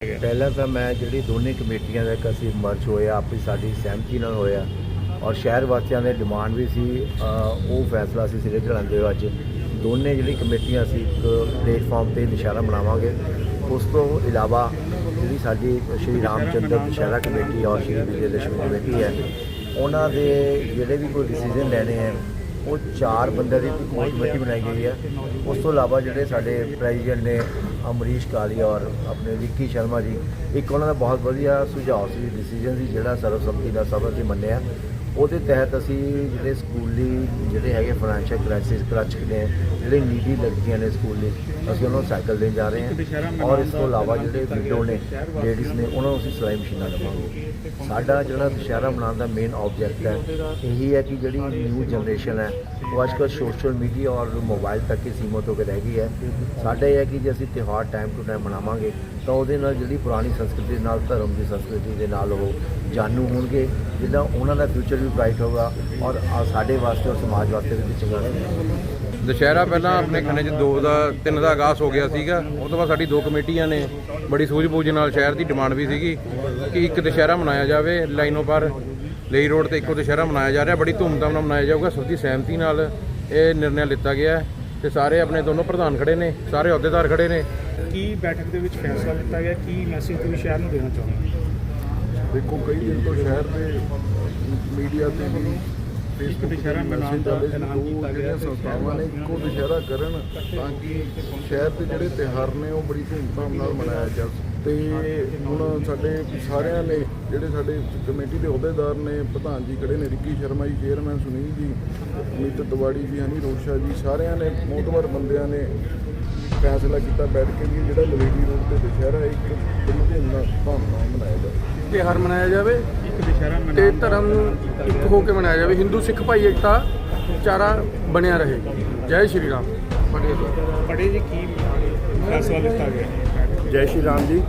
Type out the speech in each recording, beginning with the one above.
ਪਹਿਲਾਂ ਤਾਂ ਮੈਂ ਜਿਹੜੀ ਦੋਨੇ ਕਮੇਟੀਆਂ ਦਾ ਇੱਕ ਅਸੀਂ ਮਰਜ ਹੋਇਆ, ਆਪਣੀ ਸਾਡੀ ਸਹਿਮਤੀ ਨਾਲ ਹੋਇਆ ਔਰ ਸ਼ਹਿਰ ਵਾਸੀਆਂ ਦੇ ਡਿਮਾਂਡ ਵੀ ਸੀ ਉਹ ਫੈਸਲਾ ਅਸੀਂ ਸਿਰੇ ਚੜਾਉਂਦੇ ਹੋ ਅੱਜ ਦੋਨੇ ਜਿਹੜੀ ਕਮੇਟੀਆਂ ਅਸੀਂ ਇੱਕ ਪਲੇਟਫਾਰਮ ਤੇ ਨਿਸ਼ਾਨਾ ਬਣਾਵਾਂਗੇ। ਉਸ ਤੋਂ ਇਲਾਵਾ ਜਿਹੜੀ ਸਾਡੀ ਸ਼੍ਰੀ ਰਾਮਚੰਦਰ ਦੁਸ਼ਹਿਰਾ ਕਮੇਟੀ ਔਰ ਸ਼੍ਰੀ ਵਿਜੇ ਦਸ਼ਮੀ ਕਮੇਟੀ ਹੈ, ਉਹਨਾਂ ਦੇ ਜਿਹੜੇ ਵੀ ਕੋਈ ਡਿਸੀਜਨ ਲੈਣੇ ਹੈ, ਉਹ ਚਾਰ ਬੰਦਿਆਂ ਦੀ ਇੱਕ ਕੋਰ ਕਮੇਟੀ ਬਣਾਈ ਗਈ ਹੈ। ਉਸ ਤੋਂ ਇਲਾਵਾ ਜਿਹੜੇ ਸਾਡੇ ਪ੍ਰੈਜ਼ੀਡੈਂਟ ਨੇ ਅਮਰੀਸ਼ ਕਾਲੀ ਔਰ ਆਪਣੇ ਵਿੱਕੀ ਸ਼ਰਮਾ ਜੀ। ਇੱਕ ਉਹਨਾਂ ਦਾ ਬਹੁਤ ਵਧੀਆ ਸੁਝਾਅ ਸੀ ਡਿਸੀਜਨ ਸੀ ਜਿਹੜਾ ਸਰਵਸੰਮਤੀ ਨਾਲ ਸਭ ਨੇ ਮੰਨਿਆ। ਉਹਦੇ ਤਹਿਤ ਅਸੀਂ ਜਿਹੜੇ ਸਕੂਲੀ ਜਿਹੜੇ ਹੈਗੇ ਫਾਈਨੈਂਸ਼ੀਅਲ ਕ੍ਰਾਈਸਿਸ ਕਲਚ ਨੇ, ਜਿਹੜੇ ਨੀਡੀ ਲੜਕੀਆਂ ਨੇ ਸਕੂਲੀ ਅਸੀਂ ਉਹਨਾਂ ਨੂੰ ਸਾਈਕਲ ਦੇਣ ਜਾ ਰਹੇ ਹਾਂ। ਔਰ ਇਸ ਤੋਂ ਇਲਾਵਾ ਜਿਹੜੇ ਵਿਡੋ ਨੇ ਲੇਡੀਜ਼ ਨੇ, ਉਹਨਾਂ ਨੂੰ ਅਸੀਂ ਸਿਲਾਈ ਮਸ਼ੀਨਾਂ ਦੇਵਾਂਗੇ। ਸਾਡਾ ਜਿਹੜਾ ਦੁਸ਼ਹਿਰਾ ਮਨਾਉਣ ਦਾ ਮੇਨ ਆਬਜੈਕਟ ਹੈ, ਇਹੀ ਹੈ ਕਿ ਜਿਹੜੀ ਨਿਊ ਜਨਰੇਸ਼ਨ ਹੈ, ਉਹ ਅੱਜ ਕੱਲ੍ਹ ਸੋਸ਼ਲ ਮੀਡੀਆ ਔਰ ਮੋਬਾਈਲ ਤੱਕ ਹੀ ਸੀਮਤ ਹੋ ਕੇ ਰਹਿ ਗਈ ਹੈ। ਸਾਡਾ ਇਹ ਹੈ ਕਿ ਜੇ ਅਸੀਂ ਤਿਉਹਾਰ ਟਾਈਮ ਟੂ ਟਾਈਮ ਮਨਾਵਾਂਗੇ, ਤਾਂ ਉਹਦੇ ਨਾਲ ਜਿਹੜੀ ਪੁਰਾਣੀ ਸੰਸਕ੍ਰਿਤੀ ਦੇ ਨਾਲ, ਧਰਮ ਦੀ ਸੰਸਕ੍ਰਿਤੀ ਦੇ ਨਾਲ ਉਹ ਜਾਣੂ ਹੋਣਗੇ ਜਿਹਦਾ ਉਹਨਾਂ ਦਾ ਫਿਊਚਰ ਵੀ ਬ੍ਰਾਈਟ ਹੋਗਾ ਔਰ ਸਾਡੇ ਵਾਸਤੇ ਔਰ ਸਮਾਜ ਵਾਸਤੇ ਵੀ ਚੰਗਾ ਰਹੇਗਾ ਦੁਸ਼ਹਿਰਾ ਪਹਿਲਾਂ ਆਪਣੇ ਖੰਨੇ 'ਚ ਦੋ ਦਾ ਤਿੰਨ ਦਾ ਆਗਾਜ਼ ਹੋ ਗਿਆ ਸੀਗਾ। ਉਹ ਤੋਂ ਬਾਅਦ ਸਾਡੀ ਦੋ ਕਮੇਟੀਆਂ ਨੇ ਬੜੀ ਸੂਝ-ਬੂਝ ਨਾਲ ਸ਼ਹਿਰ ਦੀ ਡਿਮਾਂਡ ਵੀ ਸੀਗੀ ਕਿ ਇੱਕ ਦੁਸ਼ਹਿਰਾ ਮਨਾਇਆ ਜਾਵੇ ਲਾਈਨੋਂ ਪਰ। ਲਈ ਰੋਡ ਤੇ ਇੱਕੋ ਦੁਸ਼ਹਿਰਾ ਮਨਾਇਆ ਜਾ ਰਿਹਾ ਬੜੀ ਧੂਮਧਾਮ ਨਾਲ ਮਨਾਇਆ ਜਾਊਗਾ। ਸਭ ਦੀ ਸਹਿਮਤੀ ਨਾਲ ਇਹ ਨਿਰਣੈ ਲਿੱਤਾ ਗਿਆ ਹੈ ਤੇ ਸਾਰੇ ਆਪਣੇ ਦੋਨੋਂ ਪ੍ਰਧਾਨ ਖੜੇ ਨੇ ਸਾਰੇ ਅਹੁਦੇਦਾਰ ਖੜੇ ਨੇ। ਕੀ ਬੈਠਕ ਦੇ ਵਿੱਚ ਫੈਸਲਾ ਲਿੱਤਾ ਗਿਆ? ਕੀ ਮੈਸੇਜ ਤੁਸੀਂ ਸ਼ਹਿਰ ਨੂੰ ਦੇਣਾ ਚਾਹੁੰਦੇ ਦੇਖੋ ਕਈ ਦਿਨ ਤੋਂ ਸ਼ਹਿਰ ਦੇ ਮੀਡੀਆ ਤੇ ਵੀ ਇੱਕ ਦੁਸ਼ਹਿਰਾ ਮਨਾਉਣ ਦਾ ਐਲਾਨ ਕੀਤਾ ਗਿਆ ਸੰਸਥਾਵਾਂ ਨੇ ਇੱਕੋ ਦੁਸ਼ਹਿਰਾ ਕਰਨ ਤਾਂ ਕਿ ਸ਼ਹਿਰ ਦੇ ਜਿਹੜੇ ਤਿਉਹਾਰ ਨੇ ਉਹ ਬੜੀ ਧੂਮਧਾਮ ਨਾਲ ਮਨਾਇਆ ਜਾ ਸਕੇ। ਤੇ ਹੁਣ ਸਾਡੇ ਸਾਰਿਆਂ ਨੇ ਜਿਹੜੇ ਸਾਡੇ ਕਮੇਟੀ ਦੇ ਅਹੁਦੇਦਾਰ ਨੇ ਪ੍ਰਧਾਨ ਜੀ ਖੜੇ ਨੇ ਰਿੱਕੀ ਸ਼ਰਮਾ ਜੀ ਚੇਅਰਮੈਨ ਸੁਨੀਲ ਜੀ ਅਮਿਤ ਤਿਵਾੜੀ ਜੀ ਹਨੀ ਰੋਸ਼ਾ ਜੀ ਸਾਰਿਆਂ ਨੇ ਮੋਤਬਰ ਬੰਦਿਆਂ ਨੇ ਫੈਸਲਾ ਕੀਤਾ ਬੈਠ ਕੇ ਵੀ ਜਿਹੜਾ ਲਵੇੜੀ ਰੋਡ ਤੇ ਦੁਸ਼ਹਿਰਾ ਇੱਕ ਧੂਮਧਾਮ ਨਾਲ ਮਨਾਇਆ ਜਾਵੇ। ਤਿਉਹਾਰ ਮਨਾਇਆ ਜਾਵੇ ਇੱਕ ਦੁਸ਼ਹਿਰਾ ਤੇ ਮਨਾਉਣ ਦਾ ਧਰਮ ਇੱਕ ਹੋ ਕੇ ਮਨਾਇਆ ਜਾਵੇ। ਹਿੰਦੂ ਸਿੱਖ ਭਾਈ ਏਕਤਾ ਚਾਰਾ ਬਣਿਆ ਰਹੇ। ਜੈ ਸ਼੍ਰੀ ਰਾਮ। ਜਾਵੇ ਬੜੇ ਜੀ ਕੀ ਫੈਸਲਾ ਲਿੱਤਾ ਗਿਆ? ਜੈ ਸ਼੍ਰੀ ਰਾਮ ਜੀ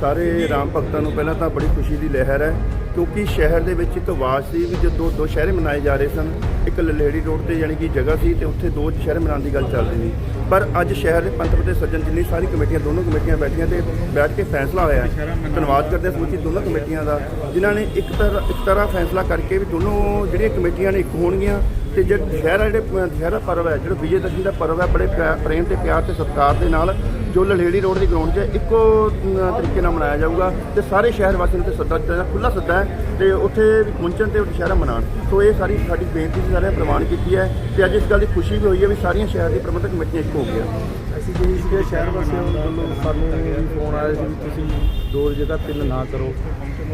ਸਾਰੇ ਰਾਮ ਭਗਤਾਂ ਨੂੰ ਪਹਿਲਾਂ ਤਾਂ ਬੜੀ ਖੁਸ਼ੀ ਦੀ ਲਹਿਰ ਹੈ। ਕਿਉਂਕਿ ਸ਼ਹਿਰ ਦੇ ਵਿੱਚ ਇੱਕ ਆਵਾਜ਼ ਸੀ ਵੀ ਜਦੋਂ ਦੋ ਸ਼ਹਿਰੇ ਮਨਾਏ ਜਾ ਰਹੇ ਸਨ ਇੱਕ ਲਲੇੜੀ ਰੋਡ ਤੇ ਯਾਨੀ ਕਿ ਜਗ੍ਹਾ ਸੀ ਤੇ ਉੱਥੇ ਦੋ ਸ਼ਹਿਰ ਮਨਾਉਣ ਦੀ ਗੱਲ ਚੱਲ ਰਹੀ ਸੀ। ਪਰ ਅੱਜ ਸ਼ਹਿਰ ਦੇ ਪੰਥ ਤੇ ਸੱਜਣ ਜਿੰਨੀ ਸਾਰੀ ਕਮੇਟੀਆਂ ਦੋਨੋਂ ਕਮੇਟੀਆਂ ਬੈਠੀਆਂ ਤੇ ਬੈਠ ਕੇ ਫੈਸਲਾ ਹੋਇਆ ਧੰਨਵਾਦ ਕਰਦੇ ਹਾਂ ਸਮੁੱਚੀ ਦੋਨੋਂ ਕਮੇਟੀਆਂ ਦਾ ਜਿਨ੍ਹਾਂ ਨੇ ਇੱਕ ਤਰ੍ਹਾਂ ਇੱਕ ਤਰ੍ਹਾਂ ਫੈਸਲਾ ਕਰਕੇ ਵੀ ਦੋਨੋਂ ਜਿਹੜੀਆਂ ਕਮੇਟੀਆਂ ਨੇ ਇੱਕ ਹੋਣਗੀਆਂ ਤੇ ਜੇ ਦੁਸ਼ਹਿਰਾ ਜਿਹੜੇ ਅ, ਦੁਸ਼ਹਿਰਾ ਪਰਵ ਹੈ ਜਿਹੜਾ ਵਿਜੇ ਦਸ਼ਮੀ ਦਾ ਪਰਵ ਹੈ ਬੜੇ ਪਿਆ- ਪ੍ਰੇਮ ਤੇ ਪਿਆਰ ਤੇ ਸਤਿਕਾਰ ਦੇ ਨਾਲ ਜੋ ਲਲੇੜੀ ਰੋਡ ਦੀ ਗਰਾਊਂਡ 'ਚ ਇੱਕੋ ਤਰੀਕੇ ਨਾਲ ਮਨਾਇਆ ਜਾਊਗਾ ਤੇ ਸਾਰੇ ਸ਼ਹਿਰ ਵਾਸੀਆਂ ਨੂੰ ਤੇ ਸੱਦਾ ਦਿੱਤਾ ਖੁੱਲਾ ਸੱਦਾ ਹੈ ਤੇ ਉੱਥੇ ਪਹੁੰਚਣ ਤੇ ਉਹ ਦੁਸ਼ਹਿਰਾ ਮਨਾਉਣ। ਸੋ ਇਹ ਸਾਰੀ ਸਾਡੀ ਬੇਨਤੀ ਸੀ, ਸਾਰਿਆਂ ਨੇ ਪ੍ਰਵਾਨ ਕੀਤੀ ਹੈ ਤੇ ਅੱਜ ਇਸ ਗੱਲ ਦੀ ਖੁਸ਼ੀ ਵੀ ਹੋਈ ਹੈ ਵੀ ਸਾਰੀਆਂ ਸ਼ਹਿਰ ਦੀ ਪ੍ਰਬੰਧਕ ਕਮੇਟੀਆਂ ਇੱਕ ਹੋ ਗਈਆਂ। ਅਸੀਂ ਜਿਹੜੀ ਸੀਗੇ ਸ਼ਹਿਰ ਵਾਸੀਆਂ ਵੱਲੋਂ ਸਾਨੂੰ ਫੋਨ ਆਇਆ ਸੀ ਵੀ ਤੁਸੀਂ ਦੋ ਜਗ੍ਹਾ ਤਿੰਨ ਨਾ ਕਰੋ।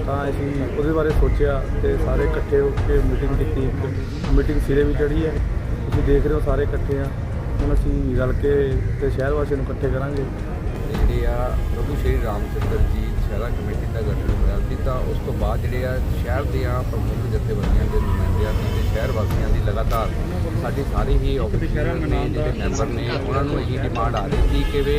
ਤਾਂ ਅਸੀਂ ਉਹਦੇ ਬਾਰੇ ਸੋਚਿਆ ਤੇ ਸਾਰੇ ਇਕੱਠੇ ਹੋ ਕੇ ਮੀਟਿੰਗ ਕੀਤੀ ਮੀਟਿੰਗ ਸਿਰੇ ਵੀ ਚੜੀ ਹੈ। ਤੁਸੀਂ ਦੇਖ ਰਹੇ ਹੋ ਸਾਰੇ ਇਕੱਠੇ ਆ। ਹੁਣ ਅਸੀਂ ਰਲ ਕੇ ਤੇ ਸ਼ਹਿਰ ਵਾਸੀਆਂ ਨੂੰ ਇਕੱਠੇ ਕਰਾਂਗੇ। ਜਿਹੜੇ ਆ, ਪ੍ਰਭੂ ਸ਼੍ਰੀ ਰਾਮਚੰਦਰ ਜੀ ਸ਼ਹਿਰਾ ਕਮੇਟੀ ਦਾ ਗਠਨ ਹੋਇਆ ਸੀ, ਤਾਂ ਉਸ ਤੋਂ ਬਾਅਦ ਜਿਹੜੇ ਆ, ਸ਼ਹਿਰ ਦੀਆਂ ਪ੍ਰਮੁੱਖ ਜਥੇਬੰਦੀਆਂ ਦੇ ਨੁਮਾਇੰਦਿਆਂ ਦੀ ਤੇ ਸ਼ਹਿਰ ਵਾਸੀਆਂ ਦੀ ਲਗਾਤਾਰ ਸਾਡੀ ਸਾਰੇ ਹੀ ਆਫਿਸਰ ਨੇ ਜਿਹੜੇ ਮੈਂਬਰ ਨੇ ਉਹਨਾਂ ਨੂੰ ਇਹੀ ਡਿਮਾਂਡ ਆ ਰਹੀ ਸੀ ਕਿ ਵੇ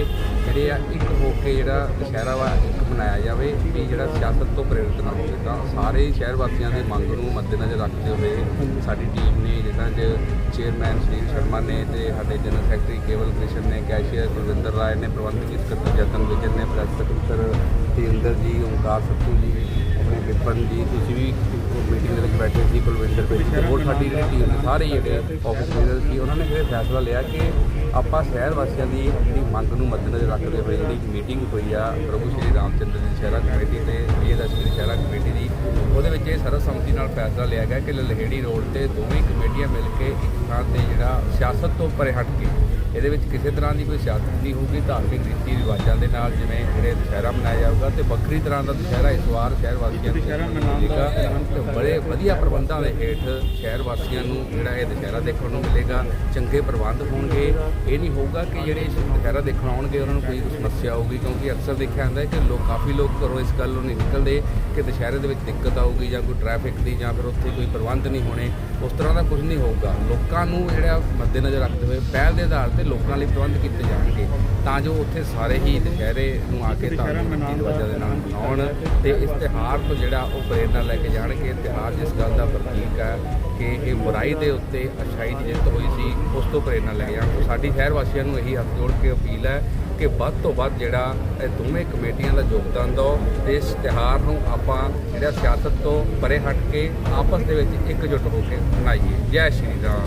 ਜਿਹੜੇ ਆ ਇੱਕ ਹੋ ਕੇ ਜਿਹੜਾ ਦੁਸ਼ਹਿਰਾ ਵਾ ਇੱਕ ਮਨਾਇਆ ਜਾਵੇ ਵੀ ਜਿਹੜਾ ਸਿਆਸਤ ਤੋਂ ਪ੍ਰੇਰਿਤ ਨਾ ਹੋਵੇ ਤਾਂ ਸਾਰੇ ਸ਼ਹਿਰ ਵਾਸੀਆਂ ਦੀ ਮੰਗ ਨੂੰ ਮੱਦੇਨਜ਼ਰ ਰੱਖਦੇ ਹੋਏ ਸਾਡੀ ਟੀਮ ਨੇ ਜਿੱਦਾਂ ਚ ਚੇਅਰਮੈਨ ਸੁਨੀਲ ਸ਼ਰਮਾ ਨੇ ਤੇ ਸਾਡੇ ਜਨਰਲ ਸੈਕਟਰੀ ਕੇਵਲ ਕ੍ਰਿਸ਼ਨ ਨੇ ਕੈਸ਼ੀਅਰ ਗੁਰਵਿੰਦਰ ਰਾਏ ਨੇ ਪ੍ਰਬੰਧਕੀ ਸਕੱਤਰ ਜਤਨ ਵਿਜਨ ਨੇ ਪ੍ਰੈਸ ਸਕੱਤਰ ਤੇਂਦਰ ਜੀ ਓਮਕਾਰ ਸੱਤੂ ਜੀ ਆਪਣੇ ਵਿਪਨ ਜੀ ਤੁਸੀਂ ਵੀ ਮੀਟਿੰਗ ਦੇ ਵਿੱਚ ਬੈਠੇ ਸੀ, ਕੁਲਵਿੰਦਰ ਬੇਦੀ ਤੇ ਹੋਰ ਸਾਡੀ ਜਿਹੜੀ ਟੀਮ ਦੇ ਸਾਰੇ ਜਿਹੜੇ ਆਫਿਸਰ ਸੀ, ਉਹਨਾਂ ਨੇ ਇਹ ਫੈਸਲਾ ਲਿਆ ਕਿ ਆਪਾਂ ਸ਼ਹਿਰ ਵਾਸੀਆਂ ਦੀ ਜਿਹੜੀ ਮੰਗ ਨੂੰ ਮੱਦੇਨਜ਼ਰ ਰੱਖਦੇ ਹੋਏ ਜਿਹੜੀ ਮੀਟਿੰਗ ਹੋਈ ਆ ਪ੍ਰਭੂ ਸ਼੍ਰੀ ਰਾਮਚੰਦਰ ਜੀ ਸ਼ਹਿਰਾ ਕਮੇਟੀ ਤੇ ਵਿਜੇਦਸ਼ਮੀ ਸ਼ਹਿਰਾ ਕਮੇਟੀ ਦੀ, ਉਹਦੇ ਵਿੱਚ ਇਹ ਸਰਬਸੰਮਤੀ ਨਾਲ ਫੈਸਲਾ ਲਿਆ ਗਿਆ ਕਿ ਲਲਹੇੜੀ ਰੋਡ ਤੇ ਦੋਵੇਂ ਕਮੇਟੀਆਂ ਮਿਲ ਕੇ ਇੱਕ ਥਾਂ ਤੇ ਜਿਹੜਾ ਸਿਆਸਤ ਤੋਂ ਪਰੇ ਹਟ ਕੇ ਇਹਦੇ ਵਿੱਚ ਕਿਸੇ ਤਰ੍ਹਾਂ ਦੀ ਕੋਈ ਸਿਆਸਤ ਨਹੀਂ ਹੋਊਗੀ ਧਾਰਮਿਕ ਰੀਤੀ ਰਿਵਾਜਾਂ ਦੇ ਨਾਲ ਜਿਵੇਂ ਜਿਹੜੇ ਦੁਸ਼ਹਿਰਾ ਮਨਾਇਆ ਜਾਊਗਾ ਤੇ ਵੱਖਰੀ ਤਰ੍ਹਾਂ ਦਾ ਦੁਸ਼ਹਿਰਾ ਇਸ ਵਾਰ ਸ਼ਹਿਰ ਵਾਸੀਆਂ ਨੂੰ ਮਿਲੇਗਾ ਤੇ ਬੜੇ ਵਧੀਆ ਪ੍ਰਬੰਧਾਂ ਦੇ ਹੇਠ ਸ਼ਹਿਰ ਵਾਸੀਆਂ ਨੂੰ ਜਿਹੜਾ ਇਹ ਦੁਸ਼ਹਿਰਾ ਦੇਖਣ ਨੂੰ ਮਿਲੇਗਾ ਚੰਗੇ ਪ੍ਰਬੰਧ ਹੋਣਗੇ। ਇਹ ਨਹੀਂ ਹੋਊਗਾ ਕਿ ਜਿਹੜੇ ਇਸ ਦੁਸ਼ਹਿਰਾ ਦੇਖਣ ਆਉਣਗੇ ਉਹਨਾਂ ਨੂੰ ਕੋਈ ਸਮੱਸਿਆ ਆਊਗੀ ਕਿਉਂਕਿ ਅਕਸਰ ਦੇਖਿਆ ਜਾਂਦਾ ਹੈ ਕਿ ਲੋਕ ਕਾਫੀ ਲੋਕ ਘਰੋਂ ਇਸ ਗੱਲ ਨੂੰ ਨਹੀਂ ਨਿਕਲਦੇ ਕਿ ਦੁਸ਼ਹਿਰੇ ਦੇ ਵਿੱਚ ਦਿੱਕਤ ਆਊਗੀ ਜਾਂ ਕੋਈ ਟ੍ਰੈਫਿਕ ਦੀ ਜਾਂ ਫਿਰ ਉੱਥੇ ਕੋਈ ਪ੍ਰਬੰਧ ਨਹੀਂ ਹੋਣੇ। ਉਸ ਤਰ੍ਹਾਂ ਦਾ ਕੁਝ ਨਹੀਂ ਹੋਊਗਾ। ਲੋਕਾਂ ਨੂੰ ਜਿਹੜਾ ਮੱਦੇਨਜ਼ਰ ਰੱਖਦੇ ਹੋਏ ਪਹਿਲ ਦੇ ਆਧਾਰ ਤੇ ਲੋਕਾਂ ਲਈ ਪ੍ਰਬੰਧ ਕੀਤੇ ਜਾਣਗੇ ਤਾਂ ਜੋ ਉੱਥੇ ਸਾਰੇ ਹੀ ਦੁਸ਼ਹਿਰੇ ਨੂੰ ਆ ਕੇ ਧਾਰਮਿਕ ਰਿਵਾਜਾਂ ਦੇ ਨਾਲ ਮਨਾਉਣ ਤੇ ਇਸ ਤਿਉਹਾਰ ਤੋਂ ਜਿਹੜਾ ਉਹ ਪ੍ਰੇਰਨਾ ਲੈ ਕੇ ਜਾਣਗੇ। ਤਿਉਹਾਰ ਜਿਸ ਗੱਲ ਦਾ ਪ੍ਰਤੀਕ ਹੈ ਕਿ ਇਹ ਬੁਰਾਈ ਦੇ ਉੱਤੇ ਅਛਾਈ ਦੀ ਜਿੱਤ ਹੋਈ ਸੀ ਉਸ ਤੋਂ ਪ੍ਰੇਰਨਾ ਲੈ ਕੇ ਜਾਣ। ਸਾਡੀ ਸ਼ਹਿਰ ਵਾਸੀਆਂ ਨੂੰ ਇਹੀ ਹੱਥ ਜੋੜ ਕੇ ਅਪੀਲ ਹੈ ਕਿ ਵੱਧ ਤੋਂ ਵੱਧ ਜਿਹੜਾ ਇਹ ਦੋਵੇਂ ਕਮੇਟੀਆਂ ਦਾ ਯੋਗਦਾਨ ਦਿਓ ਤੇ ਇਸ ਤਿਉਹਾਰ ਨੂੰ ਆਪਾਂ ਜਿਹੜਾ ਸਿਆਸਤ ਤੋਂ ਪਰੇ ਹਟ ਕੇ ਆਪਸ ਦੇ ਵਿੱਚ ਇਕਜੁੱਟ ਹੋ ਕੇ ਮਨਾਈਏ। ਜੈ ਸ਼੍ਰੀ ਰਾਮ।